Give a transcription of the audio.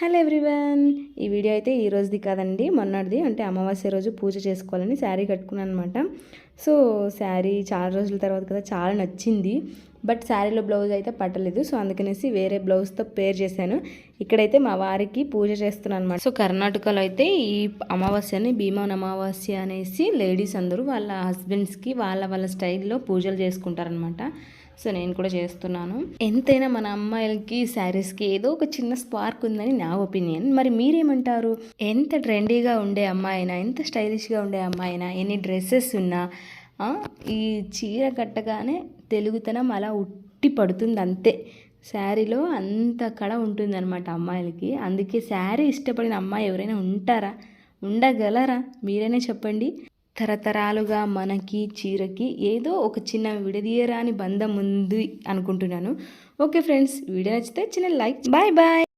Hello everyone. ఈ video అయితే ఈ రోజుది కాదండి మొన్నటిది. అంటే అమావాస్య రోజు పూజ చేసుకోవాలని శారీ కట్టుకున్నాను అనమాట సో శారీ చాలా రోజుల తర్వాత కదా చాలా నచ్చింది. బట్ శారీలో బ్లౌజ్ అయితే పట్టలేదు. సో అందుకనేసి వేరే బ్లౌజ్తో పేర్ చేశాను. ఇక్కడైతే మా వారికి పూజ చేస్తున్నాను అనమాట సో కర్ణాటకలో అయితే ఈ అమావాస్యని భీమాన్ అమావాస్య అనేసి లేడీస్ అందరూ వాళ్ళ హస్బెండ్స్కి వాళ్ళ వాళ్ళ స్టైల్లో పూజలు చేసుకుంటారనమాట సో నేను కూడా చేస్తున్నాను. ఎంతైనా మన అమ్మాయిలకి శారీస్కి ఏదో ఒక చిన్న స్పార్క్ ఉందని నా ఒపీనియన్. మరి మీరేమంటారు? ఎంత ట్రెండీగా ఉండే అమ్మాయినా ఎంత స్టైలిష్గా ఉండే అమ్మాయినా ఎన్ని డ్రెస్సెస్ ఉన్నా ఈ చీర కట్టగానే తెలుగుతనం అలా ఉట్టి పడుతుంది అంతే శారీలో అంత కళ ఉంటుందన్నమాట అమ్మాయిలకి. అందుకే శారీ ఇష్టపడిన అమ్మాయి ఎవరైనా ఉంటారా? ఉండగలరా? మీరైనా చెప్పండి. తరతరాలుగా మనకి చీరకి ఏదో ఒక చిన్న విడదీయరాని బంధం ఉంది అనుకుంటున్నాను. ఓకే ఫ్రెండ్స్ వీడియో నచ్చితే చిన్న లైక్. Bye bye.